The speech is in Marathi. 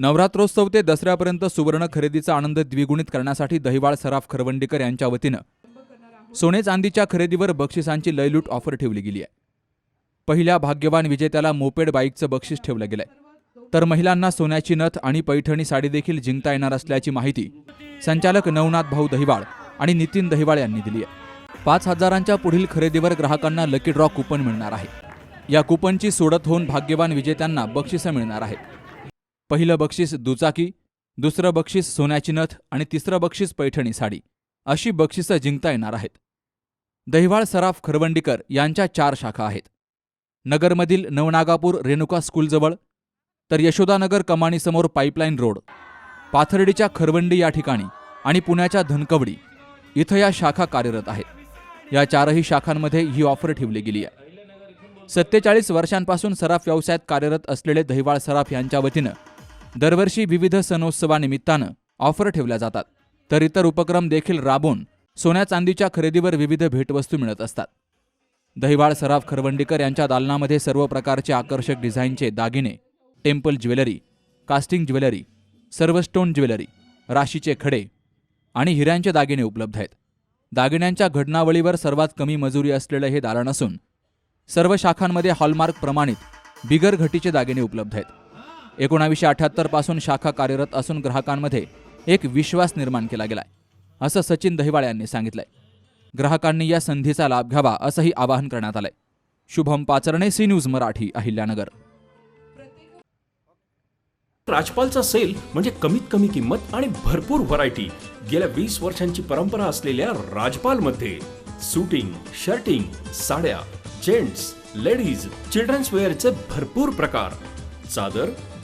नवरात्रोत्सव ते दसऱ्यापर्यंत सुवर्ण खरेदीचा आनंद द्विगुणित करण्यासाठी दहिवाळ सराफ खरवंडीकर यांच्या वतीनं सोने चांदीच्या खरेदीवर बक्षिसांची लयलूट ऑफर ठेवली गेली आहे. पहिल्या भाग्यवान विजेत्याला मोपेड बाईकचं बक्षीस ठेवलं गेलंय. तर महिलांना सोन्याची नथ आणि पैठणी साडी देखील जिंकता येणार असल्याची माहिती संचालक नवनाथ भाऊ दहिवाळ आणि नितीन दहिवाळ यांनी दिली आहे. पाच हजारांच्या पुढील खरेदीवर ग्राहकांना लकी ड्रॉ कुपन मिळणार आहे. या कुपनची सोडत होऊन भाग्यवान विजेत्यांना बक्षिसं मिळणार आहेत. पहिलं बक्षीस दुचाकी दुसरं बक्षीस सोन्याची नथ आणि तिसरं बक्षीस पैठणी साडी. अशी बक्षिसं जिंकता येणार आहेत. दहिवाळ सराफ खरवंडीकर यांच्या चार शाखा आहेत. नगरमधील नवनागापूर रेणुका स्कूलजवळ तर यशोदानगर कमानीसमोर पाईपलाईन रोड पाथर्डीच्या खरवंडी या ठिकाणी आणि पुण्याच्या धनकवडी इथं या शाखा कार्यरत आहेत. या चारही शाखांमध्ये ही ऑफर ठेवली गेली आहे. सत्तेचाळीस वर्षांपासून सराफ व्यवसायात कार्यरत असलेले दहिवाळ सराफ यांच्या वतीनं दरवर्षी विविध सणोत्सवानिमित्तानं ऑफर ठेवल्या जातात. तर इतर उपक्रम देखील राबवून सोन्या चांदीच्या खरेदीवर विविध भेटवस्तू मिळत असतात. दहिवाळ सराफ खरवंडीकर यांच्या दालनामध्ये सर्व प्रकारचे आकर्षक डिझाईनचे दागिने टेम्पल ज्वेलरी कास्टिंग ज्वेलरी सर्व स्टोन ज्वेलरी राशीचे खडे आणि हिऱ्यांचे दागिने उपलब्ध आहेत. दागिन्यांच्या घडणावळीवर सर्वात कमी मजुरी असलेलं हे दालन असून सर्व शाखांमध्ये हॉलमार्क प्रमाणित बिगर घटीचे दागिने उपलब्ध आहेत. एकोणावीसशे अठ्याहत्तरपासून शाखा कार्यरत असून ग्राहकांमध्ये एक विश्वास निर्माण केला गेलाय असं सचिन दहिवाळ यांनी सांगितलंय. ग्राहकांनी या संधीचा लाभ घ्यावा असंही आवाहन करण्यात आलंय. Shubham Pacharne C news Marathi Ahilyanagar. राजपालचा sale म्हणजे कमीत कमी किंमत आणि भरपूर व्हरायटी गेल्या वीस वर्षांची परंपरा असलेल्या राजपाल मध्ये सुटिंग शर्टिंग साड्या जेंट्स लेडीज चिल्ड्रन्स वेअरचे भरपूर प्रकार. चादर